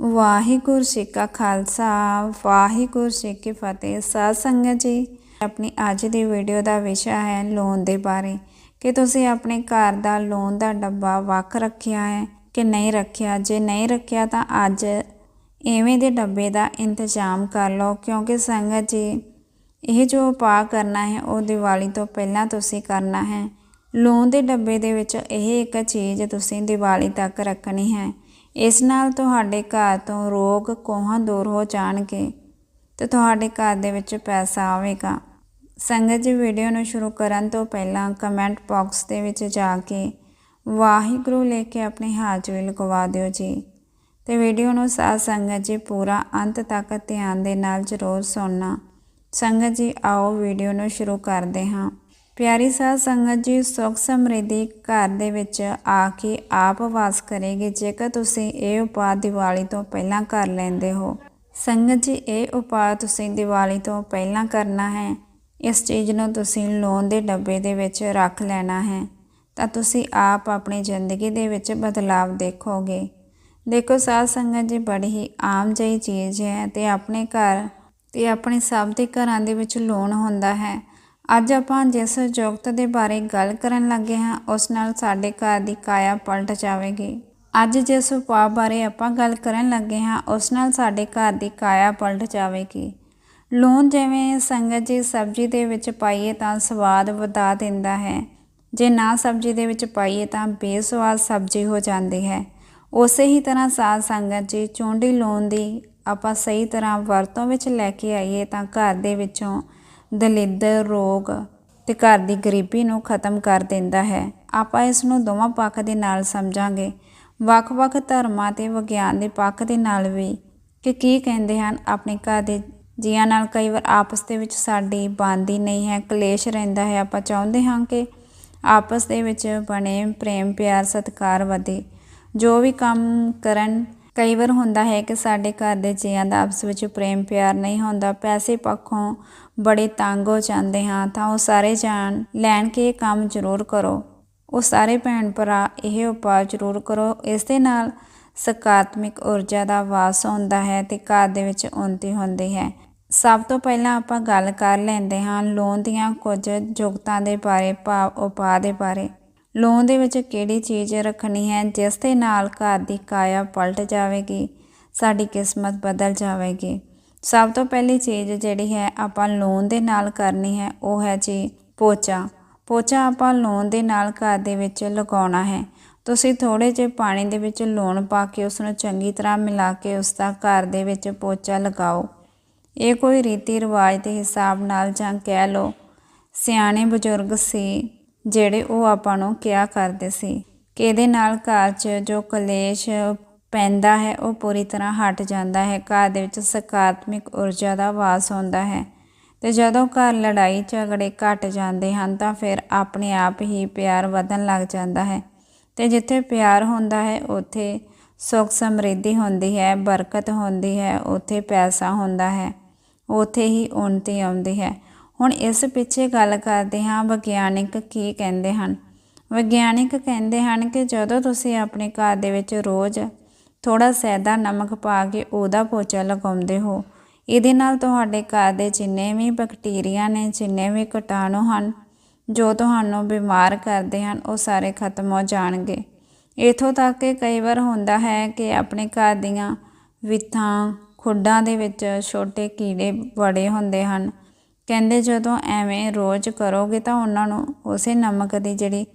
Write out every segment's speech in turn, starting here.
ਵਾਹਿਗੁਰੂ ਜੀ ਕਾ ਖਾਲਸਾ, ਵਾਹਿਗੁਰੂ ਜੀ ਕੀ ਫਤਿਹ। ਸਾਧ ਸੰਗਤ ਜੀ, ਆਪਣੀ ਅੱਜ ਦੀ ਵੀਡੀਓ ਦਾ ਵਿਸ਼ਾ ਹੈ ਲੋਨ ਦੇ ਬਾਰੇ। ਕਿ ਤੁਸੀਂ ਆਪਣੇ ਘਰ ਦਾ ਲੋਨ ਦਾ ਡੱਬਾ ਵੱਖ ਰੱਖਿਆ ਹੈ ਕਿ ਨਹੀਂ ਰੱਖਿਆ? ਜੇ ਨਹੀਂ ਰੱਖਿਆ ਤਾਂ ਅੱਜ ਐਵੇਂ ਦੇ ਡੱਬੇ ਦਾ ਇੰਤਜ਼ਾਮ ਕਰ ਲਓ, ਕਿਉਂਕਿ ਸੰਗਤ ਜੀ, ਇਹ ਜੋ ਉਪਾਅ ਕਰਨਾ ਹੈ, ਉਹ ਦੀਵਾਲੀ ਤੋਂ ਪਹਿਲਾਂ ਤੁਸੀਂ ਕਰਨਾ ਹੈ। ਲੋਨ ਦੇ ਡੱਬੇ ਦੇ ਵਿੱਚ ਇਹ ਇੱਕ ਚੀਜ਼ ਤੁਸੀਂ ਦੀਵਾਲੀ ਤੱਕ ਰੱਖਣੀ ਹੈ। ਇਸ ਨਾਲ ਤੁਹਾਡੇ ਘਰ ਤੋਂ ਰੋਗ ਕੋਹਾਂ ਦੂਰ ਹੋ ਜਾਣਗੇ ਤੇ ਤੁਹਾਡੇ ਘਰ ਦੇ ਵਿੱਚ ਪੈਸਾ ਆਵੇਗਾ। ਸੰਗਤ ਜੀ ਵੀਡੀਓ ਨੂੰ ਸ਼ੁਰੂ ਕਰਨ ਤੋਂ ਪਹਿਲਾਂ ਕਮੈਂਟ ਬਾਕਸ ਦੇ ਵਿੱਚ ਜਾ ਕੇ ਵਾਹਿਗੁਰੂ ਲੈ ਕੇ ਆਪਣੀ ਹਾਜ਼ਰੀ ਲਗਵਾ ਦਿਓ ਜੀ। ਤੇ ਵੀਡੀਓ ਨੂੰ ਸਾਧ ਸੰਗਤ ਜੀ, ਪੂਰਾ ਅੰਤ ਤੱਕ ਧਿਆਨ ਦੇ ਨਾਲ ਜ਼ਰੂਰ ਸੁਣਨਾ। ਸੰਗਤ ਜੀ, ਆਓ ਵੀਡੀਓ ਨੂੰ ਸ਼ੁਰੂ ਕਰਦੇ ਹਾਂ। ਪਿਆਰੀ ਸਾਧ ਸੰਗਤ ਜੀ, ਸੁਖ ਸਮਰਿੱਧੀ ਘਰ ਦੇ ਵਿੱਚ ਆ ਕੇ ਆਪ ਵਾਸ ਕਰੇਗੀ, ਜੇਕਰ ਤੁਸੀਂ ਇਹ ਉਪਾਅ ਦੀਵਾਲੀ ਤੋਂ ਪਹਿਲਾਂ ਕਰ ਲੈਂਦੇ ਹੋ। ਸੰਗਤ ਜੀ, ਇਹ ਉਪਾਅ ਤੁਸੀਂ ਦੀਵਾਲੀ ਤੋਂ ਪਹਿਲਾਂ ਕਰਨਾ ਹੈ। ਇਸ ਚੀਜ਼ ਨੂੰ ਤੁਸੀਂ ਲੋਨ ਦੇ ਡੱਬੇ ਦੇ ਵਿੱਚ ਰੱਖ ਲੈਣਾ ਹੈ। ਤਾਂ ਤੁਸੀਂ ਆਪ ਆਪਣੀ ਜ਼ਿੰਦਗੀ ਦੇ ਵਿੱਚ ਬਦਲਾਵ ਦੇਖੋਗੇ। ਦੇਖੋ, ਸਾਧ ਸੰਗਤ ਜੀ, ਬੜੀ ਹੀ ਆਮ ਜਿਹੀ ਚੀਜ਼ ਹੈ ਤੇ ਆਪਣੇ ਘਰ ਤੇ ਆਪਣੇ ਸਭ ਦੇ ਘਰਾਂ ਦੇ ਵਿੱਚ ਲੋਨ ਹੁੰਦਾ ਹੈ। ਅੱਜ ਆਪਾਂ ਜਿਸ ਜੋਗਤ ਦੇ ਬਾਰੇ ਗੱਲ ਕਰਨ ਲੱਗੇ ਹਾਂ, ਉਸ ਨਾਲ ਸਾਡੇ ਘਰ ਦੀ ਕਾਇਆ ਪਲਟ ਜਾਵੇਗੀ। ਅੱਜ ਜਿਸ ਉਪਾਅ ਬਾਰੇ ਆਪਾਂ ਗੱਲ ਕਰਨ ਲੱਗੇ ਹਾਂ, ਉਸ ਨਾਲ ਸਾਡੇ ਘਰ ਦੀ ਕਾਇਆ ਪਲਟ ਜਾਵੇਗੀ। ਲੂਣ ਜਿਵੇਂ ਸੰਗਤ ਜੀ ਸਬਜ਼ੀ ਦੇ ਵਿੱਚ ਪਾਈਏ ਤਾਂ ਸਵਾਦ ਵਧਾ ਦਿੰਦਾ ਹੈ। ਜੇ ਨਾ ਸਬਜ਼ੀ ਦੇ ਵਿੱਚ ਪਾਈਏ ਤਾਂ ਬੇਸਵਾਦ ਸਬਜ਼ੀ ਹੋ ਜਾਂਦੀ ਹੈ। ਉਸੇ ਹੀ ਤਰ੍ਹਾਂ ਸਾਧ ਸੰਗਤ ਜੀ ਚੁੰਡੀ ਲੂਣ ਦੀ ਆਪਾਂ ਸਹੀ ਤਰ੍ਹਾਂ ਵਰਤੋਂ ਵਿੱਚ ਲੈ ਕੇ ਆਈਏ ਤਾਂ ਘਰ ਦੇ ਵਿੱਚੋਂ ਦਲਿੱਦਰ ਰੋਗ ਅਤੇ ਘਰ ਦੀ ਗਰੀਬੀ ਨੂੰ ਖਤਮ ਕਰ ਦਿੰਦਾ ਹੈ। ਆਪਾਂ ਇਸ ਨੂੰ ਦੋਵਾਂ ਪੱਖ ਦੇ ਨਾਲ ਸਮਝਾਂਗੇ। ਵੱਖ-ਵੱਖ ਧਰਮਾਂ ਤੇ ਵਿਗਿਆਨ ਦੇ ਪੱਖ ਦੇ ਨਾਲ ਵੀ ਕਿ ਕੀ ਕਹਿੰਦੇ ਹਨ, ਆਪਣੇ ਘਰ ਦੇ ਜੀਆਂ ਨਾਲ ਕਈ ਵਾਰ ਆਪਸ ਦੇ ਵਿੱਚ ਸਾਡੀ ਬਣਦੀ ਨਹੀਂ ਹੈ, ਕਲੇਸ਼ ਰਹਿੰਦਾ ਹੈ। ਆਪਾਂ ਚਾਹੁੰਦੇ ਹਾਂ ਕਿ ਆਪਸ ਦੇ ਵਿੱਚ ਬਣੇ ਪ੍ਰੇਮ, ਪਿਆਰ, ਸਤਿਕਾਰ ਵਧੇ। ਜੋ ਵੀ ਕੰਮ ਕਰਨ, ਕਈ ਵਾਰ ਹੁੰਦਾ ਹੈ ਕਿ ਸਾਡੇ ਘਰ ਦੇ ਜੀਆਂ ਦਾ ਆਪਸ ਵਿੱਚ ਪ੍ਰੇਮ ਪਿਆਰ ਨਹੀਂ ਹੁੰਦਾ। ਪੈਸੇ ਪੱਖੋਂ ਬੜੇ ਤੰਗ ਹੋ ਜਾਂਦੇ ਹਾਂ ਤਾਂ ਉਹ ਸਾਰੇ ਜਾਣ ਲੈਣ ਕੇ ਇਹ ਕੰਮ ਜ਼ਰੂਰ ਕਰੋ। ਉਹ ਸਾਰੇ ਭੈਣ ਭਰਾ ਇਹ ਉਪਾਅ ਜ਼ਰੂਰ ਕਰੋ। ਇਸ ਦੇ ਨਾਲ ਸਕਾਰਾਤਮਕ ਊਰਜਾ ਦਾ ਵਾਸ ਹੁੰਦਾ ਹੈ ਤੇ ਘਰ ਦੇ ਵਿੱਚ ਉਨਤੀ ਹੁੰਦੀ ਹੈ। ਸਭ ਤੋਂ ਪਹਿਲਾਂ ਆਪਾਂ ਗੱਲ ਕਰ ਲੈਂਦੇ ਹਾਂ ਲੋਨ ਦੀਆਂ ਕੁਝ ਜੁਗਤਾਂ ਦੇ ਬਾਰੇ, ਭਾਵ ਉਪਾਅ ਦੇ ਬਾਰੇ। ਲੋਨ ਦੇ ਵਿੱਚ ਕਿਹੜੀ ਚੀਜ਼ ਰੱਖਣੀ ਹੈ, ਜਿਸ ਦੇ ਨਾਲ ਘਰ ਦੀ ਕਾਇਆ ਪਲਟ ਜਾਵੇਗੀ, ਸਾਡੀ ਕਿਸਮਤ ਬਦਲ ਜਾਵੇਗੀ। ਸਭ ਤੋਂ ਪਹਿਲੀ ਚੀਜ਼ ਜਿਹੜੀ ਹੈ ਆਪਾਂ ਲੂਣ ਦੇ ਨਾਲ ਕਰਨੀ ਹੈ, ਉਹ ਹੈ ਜੀ ਪੋਚਾ। ਪੋਚਾ ਆਪਾਂ ਲੂਣ ਦੇ ਨਾਲ ਘਰ ਦੇ ਵਿੱਚ ਲਗਾਉਣਾ ਹੈ। ਤੁਸੀਂ ਥੋੜੇ ਜਿਹੇ ਪਾਣੀ ਦੇ ਵਿੱਚ ਲੂਣ ਪਾ ਕੇ ਉਸ ਨੂੰ ਚੰਗੀ ਤਰ੍ਹਾਂ ਮਿਲਾ ਕੇ ਉਸ ਦਾ ਘਰ ਦੇ ਵਿੱਚ ਪੋਚਾ ਲਗਾਓ। ਇਹ ਕੋਈ ਰੀਤੀ ਰਿਵਾਜ ਦੇ ਹਿਸਾਬ ਨਾਲ ਜਾਂ ਕਹਿ ਲਓ, ਸਿਆਣੇ ਬਜ਼ੁਰਗ ਸੀ ਜਿਹੜੇ ਉਹ ਆਪਾਂ ਨੂੰ ਕਿਹਾ ਕਰਦੇ ਸੀ। ਕਿ ਇਹਦੇ ਨਾਲ ਘਰ 'ਚ ਜੋ ਕਲੇਸ਼ ਪੈਂਦਾ ਹੈ, ਉਹ ਪੂਰੀ ਤਰ੍ਹਾਂ ਹਟ ਜਾਂਦਾ ਹੈ। ਘਰ ਦੇ ਵਿੱਚ ਸਕਾਰਾਤਮਕ ਊਰਜਾ ਦਾ ਵਾਸ ਹੁੰਦਾ ਹੈ ਤੇ ਜਦੋਂ ਘਰ ਲੜਾਈ ਝਗੜੇ ਘਟ ਜਾਂਦੇ ਹਨ ਤਾਂ ਫਿਰ ਆਪਣੇ ਆਪ ਹੀ ਪਿਆਰ ਵਧਣ ਲੱਗ ਜਾਂਦਾ ਹੈ ਤੇ ਜਿੱਥੇ ਪਿਆਰ ਹੁੰਦਾ ਹੈ, ਉੱਥੇ ਸੁਖ ਸਮਰਿੱਧੀ ਹੁੰਦੀ ਹੈ, ਬਰਕਤ ਹੁੰਦੀ ਹੈ, ਉੱਥੇ ਪੈਸਾ ਹੁੰਦਾ ਹੈ, ਉੱਥੇ ਹੀ ਉਨਤੀ ਆਉਂਦੀ ਹੈ। ਹੁਣ ਇਸ ਪਿੱਛੇ ਗੱਲ ਕਰਦੇ ਹਾਂ, ਵਿਗਿਆਨਿਕ ਕੀ ਕਹਿੰਦੇ ਹਨ? ਵਿਗਿਆਨਿਕ ਕਹਿੰਦੇ ਹਨ ਕਿ ਜਦੋਂ ਤੁਸੀਂ ਆਪਣੇ ਘਰ ਦੇ ਵਿੱਚ ਰੋਜ਼ ਥੋੜਾ ਸੈਦਾ ਨਮਕ ਪਾ ਕੇ ਉਹਦਾ ਪੋਚਾ ਲਗਾਉਂਦੇ ਹੋ। ਇਹਦੇ ਨਾਲ ਤੁਹਾਡੇ ਘਰ ਦੇ ਜਿੰਨੇ ਵੀ ਬੈਕਟੀਰੀਆ ਨੇ, ਜਿੰਨੇ ਵੀ ਕੀਟਾਣੂ ਹਨ, ਜੋ ਤੁਹਾਨੂੰ ਬਿਮਾਰ ਕਰਦੇ ਹਨ, ਉਹ ਸਾਰੇ ਖਤਮ ਹੋ ਜਾਣਗੇ। ਇਥੋਂ ਤੱਕ ਕਿ ਕਈ ਵਾਰ ਹੁੰਦਾ ਹੈ ਕਿ ਆਪਣੇ ਘਰ ਦੀਆਂ ਵਿਥਾਂ, ਖੁੱਡਾਂ ਦੇ ਵਿੱਚ ਛੋਟੇ ਕੀੜੇ ਬੜੇ ਹੁੰਦੇ ਹਨ। ਕਹਿੰਦੇ ਜਦੋਂ ਐਵੇਂ ਰੋਜ਼ ਕਰੋਗੇ ਤਾਂ ਉਹਨਾਂ ਨੂੰ ਉਸੇ ਨਮਕ ਦੀ ਜਿਹੜੀ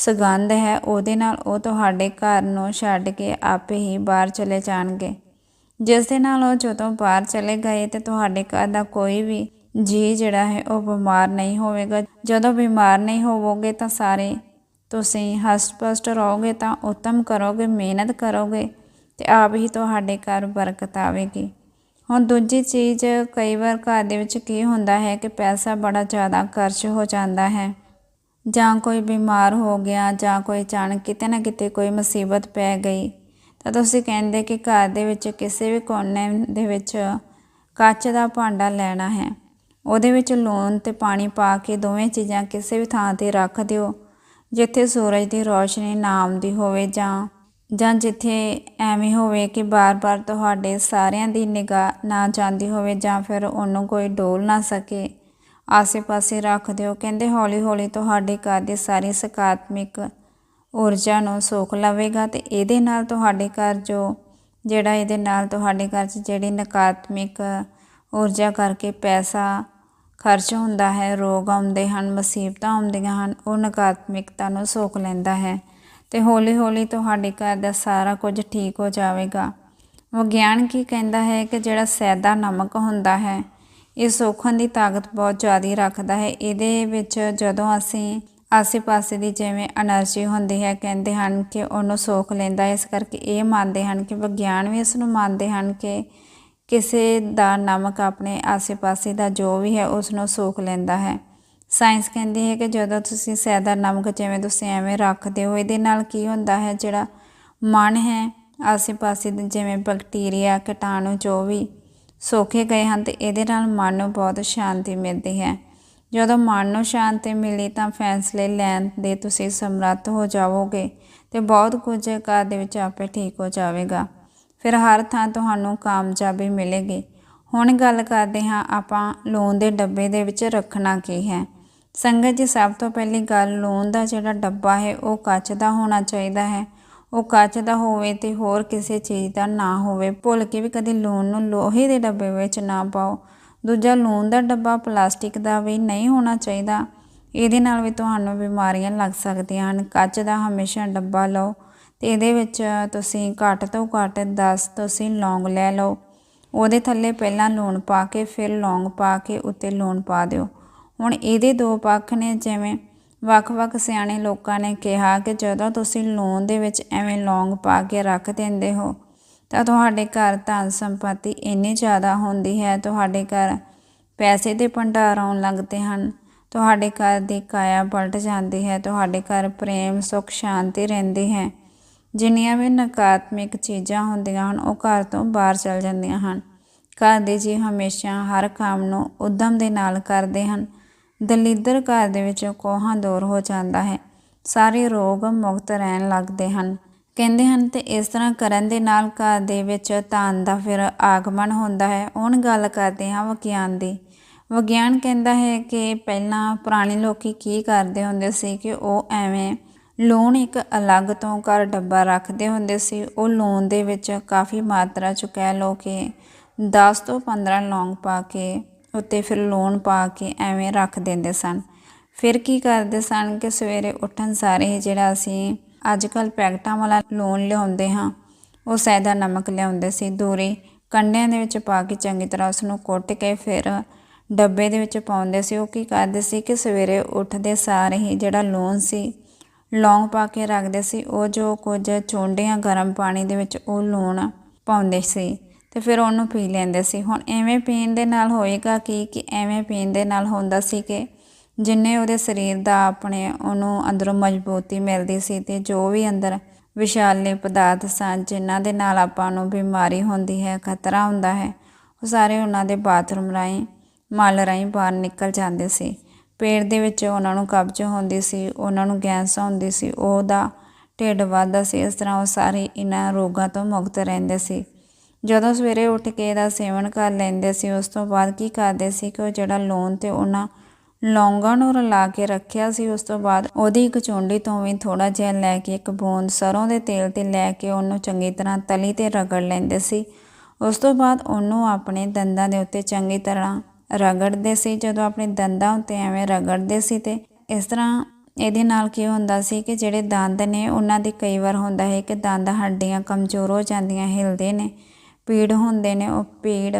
ਸੁਗੰਧ ਹੈ, ਉਹਦੇ ਨਾਲ ਉਹ ਤੁਹਾਡੇ ਘਰ ਨੂੰ ਛੱਡ ਕੇ ਆਪੇ ਹੀ ਬਾਹਰ ਚਲੇ ਜਾਣਗੇ। ਜਿਸ ਦੇ ਨਾਲ ਉਹ ਜਦੋਂ ਬਾਹਰ ਚਲੇ ਗਏ ਤੇ ਤੁਹਾਡੇ ਘਰ ਦਾ ਕੋਈ ਵੀ ਜੀ ਜਿਹੜਾ ਹੈ, ਉਹ ਬਿਮਾਰ ਨਹੀਂ ਹੋਵੇਗਾ। ਜਦੋਂ ਬਿਮਾਰ ਨਹੀਂ ਹੋਵੋਗੇ ਤਾਂ ਸਾਰੇ ਤੁਸੀਂ ਹਸਪਸ਼ਟ ਰਹੋਗੇ, ਤਾਂ ਉਤਮ ਕਰੋਗੇ, ਮਿਹਨਤ ਕਰੋਗੇ ਤੇ ਆਪ ਹੀ ਤੁਹਾਡੇ ਘਰ ਬਰਕਤ ਆਵੇਗੀ। ਹੁਣ ਦੂਜੀ ਚੀਜ਼, ਕਈ ਵਾਰ ਘਰ ਦੇ ਵਿੱਚ ਕੀ ਹੁੰਦਾ ਹੈ ਕਿ ਪੈਸਾ ਬੜਾ ਜ਼ਿਆਦਾ ਖਰਚ ਹੋ ਜਾਂਦਾ ਹੈ। ਜਾਂ ਕੋਈ ਬਿਮਾਰ ਹੋ ਗਿਆ ਜਾਂ ਕੋਈ ਅਚਾਨਕ ਕਿਤੇ ਨਾ ਕਿਤੇ ਕੋਈ ਮੁਸੀਬਤ ਪੈ ਗਈ, ਤਾਂ ਤੁਸੀਂ ਕਹਿੰਦੇ ਕਿ ਘਰ ਦੇ ਵਿੱਚ ਕਿਸੇ ਵੀ ਕੋਨੇ ਦੇ ਵਿੱਚ ਕੱਚ ਦਾ ਭਾਂਡਾ ਲੈਣਾ ਹੈ। ਉਹਦੇ ਵਿੱਚ ਲੂਣ ਤੇ ਪਾਣੀ ਪਾ ਕੇ ਦੋਵੇਂ ਚੀਜ਼ਾਂ ਕਿਸੇ ਵੀ ਥਾਂ ਤੇ ਰੱਖ ਦਿਓ, ਜਿੱਥੇ ਸੂਰਜ ਦੀ ਰੋਸ਼ਨੀ ਨਾ ਆਉਂਦੀ ਹੋਵੇ ਜਾਂ ਜਾਂ ਜਿੱਥੇ ਐਵੇਂ ਹੋਵੇ ਕਿ ਬਾਰ-ਬਾਰ ਤੁਹਾਡੇ ਸਾਰਿਆਂ ਦੀ ਨਿਗਾਹ ਨਾ ਜਾਂਦੀ ਹੋਵੇ ਜਾਂ ਫਿਰ ਉਹਨੂੰ ਕੋਈ ਡੋਲ ਨਾ ਸਕੇ। ਆਸੇ-ਪਾਸੇ ਰੱਖ ਦਿਓ। ਕਹਿੰਦੇ, ਹੌਲੀ-ਹੌਲੀ ਤੁਹਾਡੇ ਘਰ ਦੀ ਸਾਰੀ ਸਕਾਰਾਤਮਕ ਊਰਜਾ ਨੂੰ ਸੋਖ ਲਵੇਗਾ ਤੇ ਇਹਦੇ ਨਾਲ ਤੁਹਾਡੇ ਘਰ ਜੋ, ਜਿਹੜਾ ਇਹਦੇ ਨਾਲ ਤੁਹਾਡੇ ਘਰ 'ਚ ਜਿਹੜੀ ਨਕਾਰਾਤਮਕ ਊਰਜਾ ਕਰਕੇ ਪੈਸਾ ਖਰਚ ਹੁੰਦਾ ਹੈ, ਰੋਗ ਆਉਂਦੇ ਹਨ, ਮੁਸੀਬਤਾਂ ਆਉਂਦੀਆਂ ਹਨ, ਉਹ ਨਕਾਰਾਤਮਕਤਾ ਨੂੰ ਸੋਖ ਲੈਂਦਾ ਹੈ ਤੇ ਹੌਲੀ-ਹੌਲੀ ਤੁਹਾਡੇ ਘਰ ਦਾ ਸਾਰਾ ਕੁਝ ਠੀਕ ਹੋ ਜਾਵੇਗਾ। ਵਿਗਿਆਨ ਕੀ ਕਹਿੰਦਾ ਹੈ ਕਿ ਜਿਹੜਾ ਸੈਦਾ ਨਮਕ ਹੁੰਦਾ ਹੈ ਇਹ ਸੋਖਣ ਦੀ ਤਾਕਤ ਬਹੁਤ ਜ਼ਿਆਦਾ ਰੱਖਦਾ ਹੈ। ਇਹਦੇ ਵਿੱਚ ਜਦੋਂ ਅਸੀਂ ਆਸੇ-ਪਾਸੇ ਦੀ ਜਿਵੇਂ એનર્ਜੀ ਹੁੰਦੀ ਹੈ, ਕਹਿੰਦੇ ਹਨ ਕਿ ਉਹਨੂੰ ਸੋਖ ਲੈਂਦਾ ਇਸ ਕਰਕੇ ਇਹ ਮੰਨਦੇ ਹਨ ਕਿ ਵਿਗਿਆਨ ਵੀ ਇਸ ਨੂੰ ਮੰਨਦੇ ਹਨ ਕਿ ਕਿਸੇ ਦਾ ਨਮਕ ਆਪਣੇ ਆਸੇ-ਪਾਸੇ ਦਾ ਜੋ ਵੀ ਹੈ, ਉਸ ਨੂੰ ਸੋਖ ਲੈਂਦਾ ਹੈ। ਸਾਇੰਸ ਕਹਿੰਦੀ ਹੈ ਕਿ ਜਦੋਂ ਤੁਸੀਂ ਸੈਦਾ ਨਮਕ ਜਿਵੇਂ ਤੁਸੀਂ ਐਵੇਂ ਰੱਖਦੇ ਹੋ, ਇਹਦੇ ਨਾਲ ਕੀ ਹੁੰਦਾ ਹੈ? ਜਿਹੜਾ ਮਨ ਹੈ, ਆਸੇ-ਪਾਸੇ ਦੇ ਜਿਵੇਂ ਬੈਕਟੀਰੀਆ, ਕੀਟਾਣੂ, ਜੋ ਵੀ ਸੋਖੇ ਗਏ ਹਨ ਤੇ ਇਹਦੇ ਨਾਲ ਮਨ ਨੂੰ ਬਹੁਤ ਸ਼ਾਂਤੀ ਮਿਲਦੀ ਹੈ। ਜਦੋਂ ਮਨ ਨੂੰ ਸ਼ਾਂਤੀ ਮਿਲੀ ਤਾਂ ਫੈਸਲੇ ਲੈਣ ਦੇ ਤੁਸੀਂ ਸਮਰੱਥ ਹੋ ਜਾਵੋਗੇ ਤੇ ਬਹੁਤ ਕੁਝ ਘਰ ਦੇ ਵਿੱਚ ਆਪੇ ਠੀਕ ਹੋ ਜਾਵੇਗਾ। ਫਿਰ ਹਰ ਥਾਂ ਤੁਹਾਨੂੰ ਕਾਮਯਾਬੀ ਮਿਲੇਗੀ। ਹੁਣ ਗੱਲ ਕਰਦੇ ਹਾਂ ਆਪਾਂ ਲੋਨ ਦੇ ਡੱਬੇ ਦੇ ਵਿੱਚ ਰੱਖਣਾ ਕੀ ਹੈ। ਸੰਗਤ ਜੀ, ਸਭ ਤੋਂ ਪਹਿਲੀ ਗੱਲ ਲੋਨ ਦਾ ਜਿਹੜਾ ਡੱਬਾ ਹੈ ਉਹ ਕੱਚ ਦਾ ਹੋਣਾ ਚਾਹੀਦਾ ਹੈ। ਉਹ ਕੱਚ ਦਾ ਹੋਵੇ ਤੇ ਹੋਰ ਕਿਸੇ ਚੀਜ਼ ਦਾ ਨਾ ਹੋਵੇ, ਭੁੱਲ ਕੇ ਵੀ ਕਦੇ ਲੂਣ ਨੂੰ ਲੋਹੇ ਦੇ ਡੱਬੇ ਵਿੱਚ ਨਾ ਪਾਓ। ਦੂਜਾ, ਲੂਣ ਦਾ ਡੱਬਾ ਪਲਾਸਟਿਕ ਦਾ ਵੀ ਨਹੀਂ ਹੋਣਾ ਚਾਹੀਦਾ। ਇਹਦੇ ਨਾਲ ਵੀ ਤੁਹਾਨੂੰ ਬਿਮਾਰੀਆਂ ਲੱਗ ਸਕਦੀਆਂ ਹਨ। ਕੱਚ ਦਾ ਹਮੇਸ਼ਾ ਡੱਬਾ ਲਓ ਤੇ ਇਹਦੇ ਵਿੱਚ ਤੁਸੀਂ ਘੱਟ ਤੋਂ ਘੱਟ 10 ਤੁਸੀਂ ਲੌਂਗ ਲੈ ਲਓ। ਉਹਦੇ ਥੱਲੇ ਪਹਿਲਾਂ ਲੂਣ ਪਾ ਕੇ, ਫਿਰ ਲੌਂਗ ਪਾ ਕੇ, ਉੱਤੇ ਲੂਣ ਪਾ ਦਿਓ। ਹੁਣ ਇਹਦੇ ਦੋ ਪੱਖ ਨੇ, ਜਿਵੇਂ ਵੱਖ-ਵੱਖ ਸਿਆਣੇ ਲੋਕਾਂ ਨੇ ਕਿਹਾ ਕਿ ਜਦੋਂ ਤੁਸੀਂ ਲੂਣ ਦੇ ਵਿੱਚ ਐਵੇਂ ਲੌਂਗ ਪਾ ਕੇ ਰੱਖ ਦਿੰਦੇ ਹੋ, ਤਾਂ ਤੁਹਾਡੇ ਘਰ ਧਨ ਸੰਪਤੀ ਇੰਨੀ ਜ਼ਿਆਦਾ ਹੁੰਦੀ ਹੈ, ਤੁਹਾਡੇ ਘਰ ਪੈਸੇ ਦੇ ਭੰਡਾਰ ਆਉਣ ਲੱਗਦੇ ਹਨ, ਤੁਹਾਡੇ ਘਰ ਦੀ ਕਾਇਆ ਪਲਟ ਜਾਂਦੀ ਹੈ, ਤੁਹਾਡੇ ਘਰ ਪ੍ਰੇਮ, ਸੁਖ, ਸ਼ਾਂਤੀ ਰਹਿੰਦੀ ਹੈ। ਜਿੰਨੀਆਂ ਵੀ ਨਕਾਰਾਤਮਕ ਚੀਜ਼ਾਂ ਹੁੰਦੀਆਂ ਹਨ, ਉਹ ਘਰ ਤੋਂ ਬਾਹਰ ਚਲ ਜਾਂਦੀਆਂ ਹਨ। ਘਰ ਦੇ ਜੀ ਹਮੇਸ਼ਾ ਹਰ ਕੰਮ ਨੂੰ ਉਦਮ ਦੇ ਨਾਲ ਕਰਦੇ ਹਨ। ਦਲਿੱਦਰ ਘਰ ਦੇ ਵਿੱਚ ਕੋਹਾਂ ਦੂਰ ਹੋ ਜਾਂਦਾ ਹੈ। ਸਾਰੇ ਰੋਗ ਮੁਕਤ ਰਹਿਣ ਲੱਗਦੇ ਹਨ। ਕਹਿੰਦੇ ਹਨ ਤੇ ਇਸ ਤਰ੍ਹਾਂ ਕਰਨ ਦੇ ਨਾਲ ਘਰ ਦੇ ਵਿੱਚ ਧਨ ਦਾ ਫਿਰ ਆਗਮਨ ਹੁੰਦਾ ਹੈ। ਹੁਣ ਗੱਲ ਕਰਦੇ ਹਾਂ ਵਿਗਿਆਨ ਦੀ। ਵਿਗਿਆਨ ਕਹਿੰਦਾ ਹੈ ਕਿ ਪਹਿਲਾਂ ਪੁਰਾਣੇ ਲੋਕੀ ਕੀ ਕਰਦੇ ਹੁੰਦੇ ਸੀ ਕਿ ਉਹ ਐਵੇਂ ਲੂਣ ਇੱਕ ਅਲੱਗ ਤੋਂ ਘਰ ਡੱਬਾ ਰੱਖਦੇ ਹੁੰਦੇ ਸੀ। ਉਹ ਲੂਣ ਦੇ ਵਿੱਚ ਕਾਫੀ ਮਾਤਰਾ ਚ ਕਹਿ ਲਓ ਕਿ 10 ਤੋਂ 15 ਲੌਂਗ ਪਾ ਕੇ ਉੱਤੇ ਫਿਰ ਲੂਣ ਪਾ ਕੇ ਐਵੇਂ ਰੱਖ ਦਿੰਦੇ ਸਨ। ਫਿਰ ਕੀ ਕਰਦੇ ਸਨ ਕਿ ਸਵੇਰੇ ਉੱਠਣ ਸਾਰੇ ਜਿਹੜਾ ਅਸੀਂ ਅੱਜ ਕੱਲ ਪੈਕਟਾਂ ਵਾਲਾ ਲੂਣ ਲਿਆਉਂਦੇ ਹਾਂ, ਉਹ ਸੈਦਾ ਨਮਕ ਲਿਆਉਂਦੇ ਸੀ, ਦੂਰੀ ਕੰਡਿਆਂ ਦੇ ਵਿੱਚ ਪਾ ਕੇ ਚੰਗੀ ਤਰ੍ਹਾਂ ਉਸ ਨੂੰ ਕੁੱਟ ਕੇ ਫਿਰ ਡੱਬੇ ਦੇ ਵਿੱਚ ਪਾਉਂਦੇ ਸੀ। ਉਹ ਕੀ ਕਰਦੇ ਸੀ ਕਿ ਸਵੇਰੇ ਉੱਠਦੇ ਸਾਰ ਹੀ ਜਿਹੜਾ ਲੂਣ ਸੀ, ਲੌਂਗ ਪਾ ਕੇ ਰੱਖਦੇ ਸੀ। ਉਹ ਜੋ ਕੁਝ ਚੋਂਡਿਆਂ ਗਰਮ ਪਾਣੀ ਦੇ ਵਿੱਚ ਉਹ ਲੂਣ ਪਾਉਂਦੇ ਸੀ। ਤੇ ਫਿਰ ਉਹਨੂੰ ਪੀ ਲੈਂਦੇ ਸੀ। ਹੁਣ ਐਵੇਂ ਪੀਣ ਦੇ ਨਾਲ ਹੋਏਗਾ ਕੀ, ਕਿ ਐਵੇਂ ਪੀਣ ਦੇ ਨਾਲ ਹੁੰਦਾ ਸੀ ਕਿ ਜਿੰਨੇ ਉਹਦੇ ਸਰੀਰ ਦਾ ਆਪਣੇ ਉਹਨੂੰ ਅੰਦਰੋਂ ਮਜ਼ਬੂਤੀ ਮਿਲਦੀ ਸੀ ਤੇ ਜੋ ਵੀ ਅੰਦਰ ਵਿਸ਼ਾਲੇ ਪਦਾਰਥ ਸਨ ਜਿਨ੍ਹਾਂ ਦੇ ਨਾਲ ਆਪਾਂ ਨੂੰ ਬਿਮਾਰੀ ਹੁੰਦੀ ਹੈ, ਖਤਰਾ ਹੁੰਦਾ ਹੈ, ਉਹ ਸਾਰੇ ਉਹਨਾਂ ਦੇ ਬਾਥਰੂਮ ਰਾਹੀਂ, ਮਲ ਰਾਹੀਂ ਬਾਹਰ ਨਿਕਲ ਜਾਂਦੇ ਸੀ। ਪੇਟ ਦੇ ਵਿੱਚ ਉਹਨਾਂ ਨੂੰ ਕਬਜ਼ ਹੁੰਦੀ ਸੀ, ਉਹਨਾਂ ਨੂੰ ਗੈਸ ਹੁੰਦੀ ਸੀ, ਉਹਦਾ ਢਿੱਡ ਵੱਧਦਾ ਸੀ, ਇਸ ਤਰ੍ਹਾਂ ਉਹ ਸਾਰੇ ਇਹਨਾਂ ਰੋਗਾਂ ਤੋਂ ਮੁਕਤ ਰਹਿੰਦੇ ਸੀ। ਜਦੋਂ ਸਵੇਰੇ ਉੱਠ ਕੇ ਇਹਦਾ ਸੇਵਨ ਕਰ ਲੈਂਦੇ ਸੀ, ਉਸ ਤੋਂ ਬਾਅਦ ਕੀ ਕਰਦੇ ਸੀ ਕਿ ਉਹ ਜਿਹੜਾ ਲੂਣ ਤੇ ਉਹਨਾਂ ਲੌਂਗਾਂ ਨੂੰ ਰਲਾ ਕੇ ਰੱਖਿਆ ਸੀ, ਉਸ ਤੋਂ ਬਾਅਦ ਉਹਦੀ ਇੱਕ ਚੁੰਡੀ ਤੋਂ ਵੀ ਥੋੜਾ ਜਿਹਾ ਲੈ ਕੇ ਇੱਕ ਬੂੰਦ ਸਰੋਂ ਦੇ ਤੇਲ ਤੇ ਲੈ ਕੇ ਉਹਨੂੰ ਚੰਗੀ ਤਰ੍ਹਾਂ ਤਲੀ ਤੇ ਰਗੜ ਲੈਂਦੇ ਸੀ। ਉਸ ਤੋਂ ਬਾਅਦ ਉਹਨੂੰ ਆਪਣੇ ਦੰਦਾਂ ਦੇ ਉੱਤੇ ਚੰਗੀ ਤਰ੍ਹਾਂ ਰਗੜਦੇ ਸੀ। ਜਦੋਂ ਆਪਣੇ ਦੰਦਾਂ ਉੱਤੇ ਐਵੇਂ ਰਗੜਦੇ ਸੀ ਤੇ ਇਸ ਤਰ੍ਹਾਂ ਇਹਦੇ ਨਾਲ ਕੀ ਹੁੰਦਾ ਸੀ ਕਿ ਜਿਹੜੇ ਦੰਦ ਨੇ, ਉਹਨਾਂ ਦੀ ਕਈ ਵਾਰ ਹੁੰਦਾ ਹੈ ਕਿ ਦੰਦ ਹੱਡੀਆਂ ਕਮਜ਼ੋਰ ਹੋ ਜਾਂਦੀਆਂ, ਹਿਲਦੇ ਨੇ। ਪੀੜ ਹੁੰਦੇ ਨੇ, ਉਹ ਪੀੜ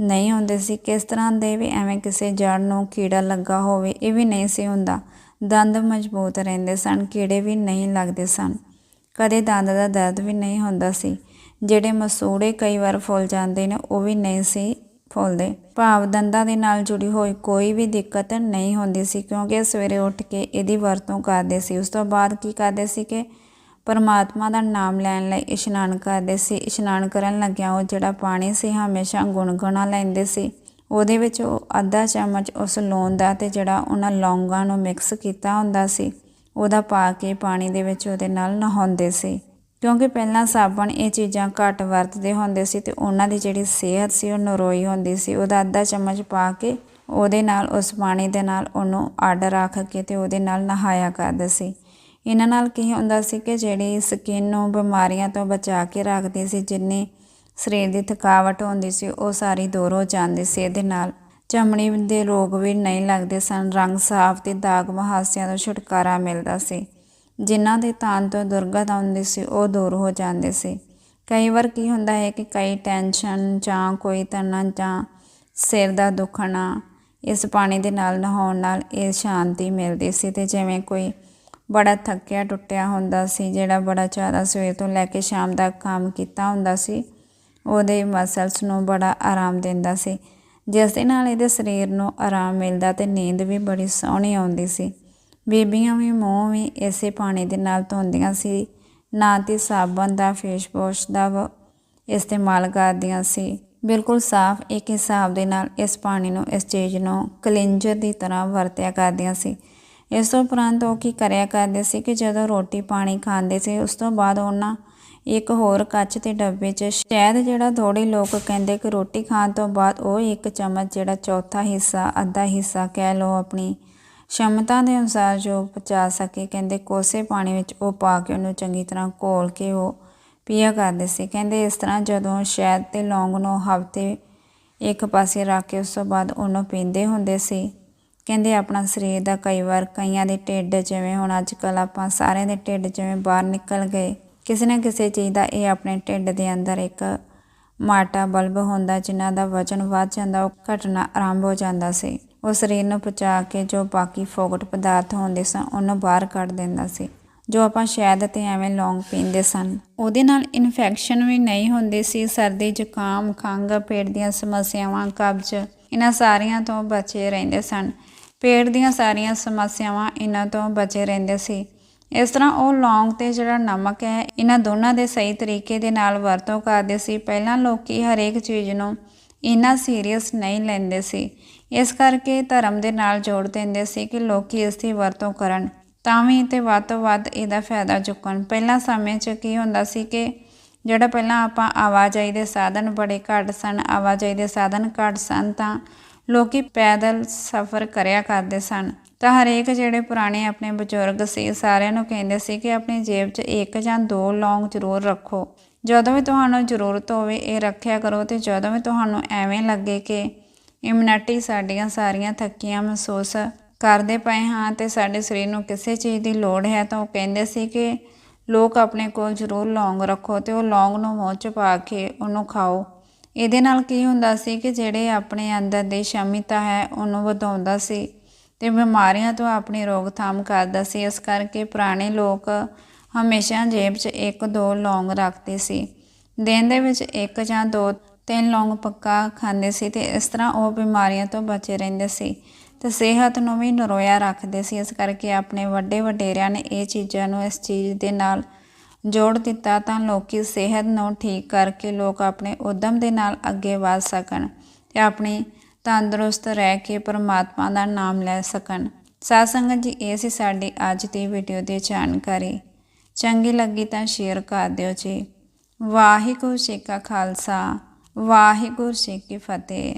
ਨਹੀਂ ਹੁੰਦੇ ਸੀ। ਕਿਸ ਤਰ੍ਹਾਂ ਦੇ ਵੀ ਐਵੇਂ ਕਿਸੇ ਜੜ ਨੂੰ ਕੀੜਾ ਲੱਗਾ ਹੋਵੇ, ਇਹ ਵੀ ਨਹੀਂ ਸੀ ਹੁੰਦਾ। ਦੰਦ ਮਜ਼ਬੂਤ ਰਹਿੰਦੇ ਸਨ, ਕੀੜੇ ਵੀ ਨਹੀਂ ਲੱਗਦੇ ਸਨ। ਕਦੇ ਦੰਦ ਦਾ ਦਰਦ ਵੀ ਨਹੀਂ ਹੁੰਦਾ ਸੀ। ਜਿਹੜੇ ਮਸੂੜੇ ਕਈ ਵਾਰ ਫੁੱਲ ਜਾਂਦੇ ਨੇ, ਉਹ ਵੀ ਨਹੀਂ ਸੀ ਫੁੱਲਦੇ। ਭਾਵ ਦੰਦਾਂ ਦੇ ਨਾਲ ਜੁੜੀ ਹੋਈ ਕੋਈ ਵੀ ਦਿੱਕਤ ਨਹੀਂ ਹੁੰਦੀ ਸੀ, ਕਿਉਂਕਿ ਸਵੇਰੇ ਉੱਠ ਕੇ ਇਹਦੀ ਵਰਤੋਂ ਕਰਦੇ ਸੀ। ਉਸ ਤੋਂ ਬਾਅਦ ਕੀ ਕਰਦੇ ਸੀ ਕਿ ਪਰਮਾਤਮਾ ਦਾ ਨਾਮ ਲੈਣ ਲਈ ਇਸ਼ਨਾਨ ਕਰਦੇ ਸੀ। ਇਸ਼ਨਾਨ ਕਰਨ ਲੱਗਿਆ ਉਹ ਜਿਹੜਾ ਪਾਣੀ ਸੀ, ਹਮੇਸ਼ਾ ਗੁਣਗੁਣਾ ਲੈਂਦੇ ਸੀ। ਉਹਦੇ ਵਿੱਚ ਉਹ ਅੱਧਾ ਚਮਚ ਉਸ ਲੂਣ ਦਾ ਤੇ ਜਿਹੜਾ ਉਹਨਾਂ ਲੌਂਗਾਂ ਨੂੰ ਮਿਕਸ ਕੀਤਾ ਹੁੰਦਾ ਸੀ, ਉਹਦਾ ਪਾ ਕੇ ਪਾਣੀ ਦੇ ਵਿੱਚ ਉਹਦੇ ਨਾਲ ਨਹਾਉਂਦੇ ਸੀ। ਕਿਉਂਕਿ ਪਹਿਲਾਂ ਸਾਬਣ ਇਹ ਚੀਜ਼ਾਂ ਘੱਟ ਵਰਤਦੇ ਹੁੰਦੇ ਸੀ ਤੇ ਉਹਨਾਂ ਦੀ ਜਿਹੜੀ ਸਿਹਤ ਸੀ, ਉਹ ਨਰੋਈ ਹੁੰਦੀ ਸੀ। ਉਹਦਾ ਅੱਧਾ ਚਮਚ ਪਾ ਕੇ ਉਹਦੇ ਨਾਲ, ਉਸ ਪਾਣੀ ਦੇ ਨਾਲ ਉਹਨੂੰ ਅੱਡ ਰੱਖ ਕੇ ਤੇ ਉਹਦੇ ਨਾਲ ਨਹਾਇਆ ਕਰਦੇ ਸੀ। ਇਹਨਾਂ ਨਾਲ ਕੀ ਹੁੰਦਾ ਸੀ ਕਿ ਜਿਹੜੀ ਸਕਿਨ ਨੂੰ ਬਿਮਾਰੀਆਂ ਤੋਂ ਬਚਾ ਕੇ ਰੱਖਦੀ ਸੀ, ਜਿੰਨੀ ਸਰੀਰ ਦੀ ਥਕਾਵਟ ਹੁੰਦੀ ਸੀ, ਉਹ ਸਾਰੀ ਦੂਰ ਹੋ ਜਾਂਦੀ ਸੀ ਇਹਦੇ ਨਾਲ। ਚਮੜੀ ਦੇ ਰੋਗ ਵੀ ਨਹੀਂ ਲੱਗਦੇ ਸਨ। ਰੰਗ ਸਾਫ਼ ਤੇ ਦਾਗ ਮੁਹਾਸਿਆਂ ਤੋਂ ਛੁਟਕਾਰਾ ਮਿਲਦਾ ਸੀ। ਜਿਨ੍ਹਾਂ ਦੇ ਤਨ ਤੋਂ ਦੁਰਗਤ ਆਉਂਦੀ ਸੀ, ਉਹ ਦੂਰ ਹੋ ਜਾਂਦੇ ਸੀ। ਕਈ ਵਾਰ ਕੀ ਹੁੰਦਾ ਹੈ ਕਿ ਕਈ ਟੈਨਸ਼ਨ ਜਾਂ ਕੋਈ ਤਣਾਅ ਜਾਂ ਸਿਰ ਦਾ ਦੁਖਣਾ, ਇਸ ਪਾਣੀ ਦੇ ਨਾਲ ਨਹਾਉਣ ਨਾਲ ਇਹ ਸ਼ਾਂਤੀ ਮਿਲਦੀ ਸੀ ਤੇ ਜਿਵੇਂ ਕੋਈ ਬੜਾ ਥੱਕਿਆ ਟੁੱਟਿਆ ਹੁੰਦਾ ਸੀ, ਜਿਹੜਾ ਬੜਾ ਜ਼ਿਆਦਾ ਸਵੇਰ ਤੋਂ ਲੈ ਕੇ ਸ਼ਾਮ ਤੱਕ ਕੰਮ ਕੀਤਾ ਹੁੰਦਾ ਸੀ, ਉਹਦੇ ਮਸਲਸ ਨੂੰ ਬੜਾ ਆਰਾਮ ਦਿੰਦਾ ਸੀ। ਜਿਸ ਦੇ ਨਾਲ ਇਹਦੇ ਸਰੀਰ ਨੂੰ ਆਰਾਮ ਮਿਲਦਾ ਤੇ ਨੀਂਦ ਵੀ ਬੜੀ ਸੋਹਣੀ ਆਉਂਦੀ ਸੀ। ਬੀਬੀਆਂ ਵੀ, ਮੂੰਹ ਵੀ ਇਸੇ ਪਾਣੀ ਦੇ ਨਾਲ ਧੋਂਦੀਆਂ ਸੀ। ਨਾ ਤੇ ਸਾਬਣ ਦਾ ਫੇਸ ਵਾਸ਼ ਦਾ ਵ- ਇਸਤੇਮਾਲ ਕਰਦੀਆਂ ਸੀ। ਬਿਲਕੁਲ ਸਾਫ਼ ਇੱਕ ਹਿਸਾਬ ਦੇ ਨਾਲ ਇਸ ਪਾਣੀ ਨੂੰ, ਇਸ ਚੀਜ਼ ਨੂੰ ਕਲਿੰਜਰ ਦੀ ਤਰ੍ਹਾਂ ਵਰਤਿਆ ਕਰਦੀਆਂ ਸੀ। ਇਸ ਤੋਂ ਉਪਰੰਤ ਉਹ ਕੀ ਕਰਿਆ ਕਰਦੇ ਸੀ ਕਿ ਜਦੋਂ ਰੋਟੀ ਪਾਣੀ ਖਾਂਦੇ ਸੀ, ਉਸ ਤੋਂ ਬਾਅਦ ਉਹਨਾਂ ਇੱਕ ਹੋਰ ਕੱਚ ਦੇ ਡੱਬੇ 'ਚ ਸ਼ਹਿਦ ਜਿਹੜਾ ਥੋੜੇ ਲੋਕ ਕਹਿੰਦੇ ਕਿ ਰੋਟੀ ਖਾਣ ਤੋਂ ਬਾਅਦ ਉਹ ਇੱਕ ਚਮਚ ਜਿਹੜਾ ਚੌਥਾ ਹਿੱਸਾ, ਅੱਧਾ ਹਿੱਸਾ ਕਹਿ ਲਓ ਆਪਣੀ ਸ਼ਮਤਾ ਦੇ ਅਨੁਸਾਰ ਜੋ ਪਚਾ ਸਕੇ, ਕਹਿੰਦੇ ਕੋਸੇ ਪਾਣੀ ਵਿੱਚ ਉਹ ਪਾ ਕੇ ਉਹਨੂੰ ਚੰਗੀ ਤਰ੍ਹਾਂ ਘੋਲ ਕੇ ਉਹ ਪੀਆ ਕਰਦੇ ਸੀ। ਕਹਿੰਦੇ ਇਸ ਤਰ੍ਹਾਂ ਜਦੋਂ ਸ਼ਹਿਦ ਤੇ ਲੌਂਗ ਨੂੰ ਹਫ਼ਤੇ ਇੱਕ ਪਾਸੇ ਰੱਖ ਕੇ ਉਸ ਤੋਂ ਬਾਅਦ ਉਹਨੂੰ ਪੀਂਦੇ ਹੁੰਦੇ ਸੀ ਕਹਿੰਦੇ ਆਪਣਾ ਸਰੀਰ ਦਾ ਕਈ ਵਾਰ ਕਈਆਂ ਦੇ ਢਿੱਡ ਜਿਵੇਂ ਹੁਣ ਅੱਜ ਕੱਲ੍ਹ ਆਪਾਂ ਸਾਰਿਆਂ ਦੇ ਢਿੱਡ ਜਿਵੇਂ ਬਾਹਰ ਨਿਕਲ ਗਏ, ਕਿਸੇ ਨਾ ਕਿਸੇ ਚੀਜ਼ ਦਾ ਇਹ ਆਪਣੇ ਢਿੱਡ ਦੇ ਅੰਦਰ ਇੱਕ ਮਾਟਾ ਬਲਬ ਹੁੰਦਾ ਜਿਨ੍ਹਾਂ ਦਾ ਵਜਨ ਵੱਧ ਜਾਂਦਾ, ਉਹ ਘਟਣਾ ਆਰੰਭ ਹੋ ਜਾਂਦਾ ਸੀ। ਉਹ ਸਰੀਰ ਨੂੰ ਪਚਾ ਕੇ ਜੋ ਬਾਕੀ ਫੋਗਟ ਪਦਾਰਥ ਹੁੰਦੇ ਸਨ, ਉਹਨੂੰ ਬਾਹਰ ਕੱਢ ਦਿੰਦਾ ਸੀ। ਜੋ ਆਪਾਂ ਸ਼ਹਿਦ ਤੇ ਐਵੇਂ ਲੌਂਗ ਪੀਂਦੇ ਸਨ। ਉਹਦੇ ਨਾਲ ਇਨਫੈਕਸ਼ਨ ਵੀ ਨਹੀਂ ਹੁੰਦੀ ਸੀ, ਸਰਦੀ, ਜ਼ੁਕਾਮ, ਖੰਘ, ਪੇਟ ਦੀਆਂ ਸਮੱਸਿਆਵਾਂ, ਕਬਜ਼ ਇਹਨਾਂ ਸਾਰੀਆਂ ਤੋਂ ਬਚੇ ਰਹਿੰਦੇ ਸਨ। ਪੇਟ ਦੀਆਂ ਸਾਰੀਆਂ ਸਮੱਸਿਆਵਾਂ ਇਹਨਾਂ ਤੋਂ ਬਚੇ ਰਹਿੰਦੇ ਸੀ। ਇਸ ਤਰ੍ਹਾਂ ਉਹ ਲੌਂਗ ਤੇ ਜਿਹੜਾ ਨਮਕ ਹੈ, ਇਹਨਾਂ ਦੋਨਾਂ ਦੇ ਸਹੀ ਤਰੀਕੇ ਦੇ ਨਾਲ ਵਰਤੋਂ ਕਰਦੇ ਸੀ। ਪਹਿਲਾਂ ਲੋਕੀ ਹਰੇਕ ਚੀਜ਼ ਨੂੰ ਇੰਨਾ ਸੀਰੀਅਸ ਨਹੀਂ ਲੈਂਦੇ ਸੀ। ਇਸ ਕਰਕੇ ਧਰਮ ਦੇ ਨਾਲ ਜੋੜ ਦਿੰਦੇ ਸੀ ਕਿ ਲੋਕੀ ਇਸ ਦੀ ਵਰਤੋਂ ਕਰਨ। ਤਾਂ ਵੀ ਤੇ ਵੱਧ ਤੋਂ ਵੱਧ ਇਹਦਾ ਫਾਇਦਾ ਚੁੱਕਣ। ਪਹਿਲਾਂ ਸਮੇਂ 'ਚ ਕੀ ਹੁੰਦਾ ਸੀ ਕਿ ਜਿਹੜਾ ਪਹਿਲਾਂ ਆਪਾਂ ਆਵਾਜਾਈ ਦੇ ਸਾਧਨ ਬੜੇ ਘੱਟ ਸਨ, ਆਵਾਜਾਈ ਦੇ ਸਾਧਨ ਘੱਟ ਸਨ ਤਾਂ ਲੋਕੀ ਪੈਦਲ ਸਫ਼ਰ ਕਰਿਆ ਕਰਦੇ ਸਨ। ਤਾਂ ਹਰੇਕ ਜਿਹੜੇ ਪੁਰਾਣੇ ਆਪਣੇ ਬਜ਼ੁਰਗ ਸੀ, ਸਾਰਿਆਂ ਨੂੰ ਕਹਿੰਦੇ ਸੀ ਕਿ ਆਪਣੀ ਜੇਬ 'ਚ ਇੱਕ ਜਾਂ ਦੋ ਲੌਂਗ ਜ਼ਰੂਰ ਰੱਖੋ। ਜਦੋਂ ਵੀ ਤੁਹਾਨੂੰ ਜ਼ਰੂਰਤ ਹੋਵੇ ਇਹ ਰੱਖਿਆ ਕਰੋ ਤੇ ਜਦੋਂ ਵੀ ਤੁਹਾਨੂੰ ਐਵੇਂ ਲੱਗੇ ਕਿ ਇਮਿਊਨਿਟੀ ਸਾਡੀਆਂ ਸਾਰੀਆਂ ਥੱਕੀਆਂ ਮਹਿਸੂਸ ਕਰਦੇ ਪਏ ਹਾਂ ਤੇ ਸਾਡੇ ਸਰੀਰ ਨੂੰ ਕਿਸੇ ਚੀਜ਼ ਦੀ ਲੋੜ ਹੈ ਤਾਂ ਉਹ ਕਹਿੰਦੇ ਸੀ ਕਿ ਲੋਕ ਆਪਣੇ ਕੋਲ ਜ਼ਰੂਰ ਲੌਂਗ ਰੱਖੋ ਤੇ ਉਹ ਲੌਂਗ ਨੂੰ ਮੂੰਹ 'ਚ ਪਾ ਕੇ ਉਹਨੂੰ ਖਾਓ। ਇਹਦੇ ਨਾਲ ਕੀ ਹੁੰਦਾ ਸੀ ਕਿ ਜਿਹੜੇ ਆਪਣੇ ਅੰਦਰ ਦੀ ਸ਼ਮਿਤਾ ਹੈ, ਉਹਨੂੰ ਵਧਾਉਂਦਾ ਸੀ ਤੇ ਬਿਮਾਰੀਆਂ ਤੋਂ ਆਪਣੀ ਰੋਕਥਾਮ ਕਰਦਾ ਸੀ। ਇਸ ਕਰਕੇ ਪੁਰਾਣੇ ਲੋਕ ਹਮੇਸ਼ਾ ਜੇਬ 'ਚ ਇੱਕ, ਦੋ ਲੌਂਗ ਰੱਖਦੇ ਸੀ। ਦਿਨ ਦੇ ਵਿੱਚ ਇੱਕ ਜਾਂ ਦੋ, ਤਿੰਨ ਲੌਂਗ ਪੱਕਾ ਖਾਂਦੇ ਸੀ ਤੇ ਇਸ ਤਰ੍ਹਾਂ ਉਹ ਬਿਮਾਰੀਆਂ ਤੋਂ ਬਚੇ ਰਹਿੰਦੇ ਸੀ। ਤੇ ਸਿਹਤ ਨੂੰ ਵੀ ਨਰੋਇਆ ਰੱਖਦੇ ਸੀ। ਇਸ ਕਰਕੇ ਆਪਣੇ ਵੱਡੇ ਵਡੇਰਿਆਂ ਨੇ ਇਹ ਚੀਜ਼ਾਂ ਨੂੰ ਇਸ ਚੀਜ਼ ਦੇ ਨਾਲ ਜੋੜ ਦਿੱਤਾ ਤਾਂ ਲੋਕੀ ਸਿਹਤ ਨੂੰ ਠੀਕ ਕਰਕੇ ਲੋਕ ਆਪਣੇ ਉਦਮ ਦੇ ਨਾਲ ਅੱਗੇ ਵਧ ਸਕਣ ਤੇ ਆਪਣੀ ਤੰਦਰੁਸਤ ਰਹਿ ਕੇ ਪਰਮਾਤਮਾ ਦਾ ਨਾਮ ਲੈ ਸਕਣ। ਸਾਧ ਸੰਗਤ ਜੀ, ਇਹ ਸੀ ਸਾਡੀ ਅੱਜ ਦੀ ਵੀਡੀਓ ਦੀ ਜਾਣਕਾਰੀ। ਚੰਗੀ ਲੱਗੀ ਤਾਂ ਸ਼ੇਅਰ ਕਰ ਦਿਓ ਜੀ। ਵਾਹਿਗੁਰੂ ਜੀ ਕਾ ਖਾਲਸਾ, ਵਾਹਿਗੁਰੂ ਜੀ ਕੀ ਫਤਿਹ।